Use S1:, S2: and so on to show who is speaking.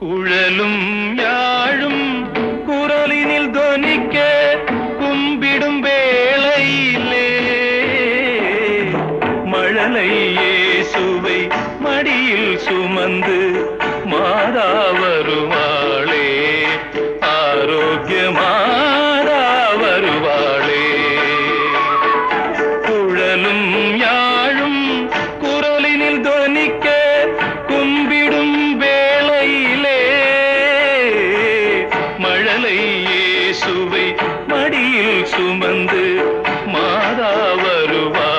S1: குழலும் யாழும் குரலினில் துவனிக்க கும்பிடும் வேளையிலே. மழலையே சுவை மடியில் சுமந்து மாறா வருவாளே. ஆரோக்கியமா நிக்க வந்து மாதா வருவா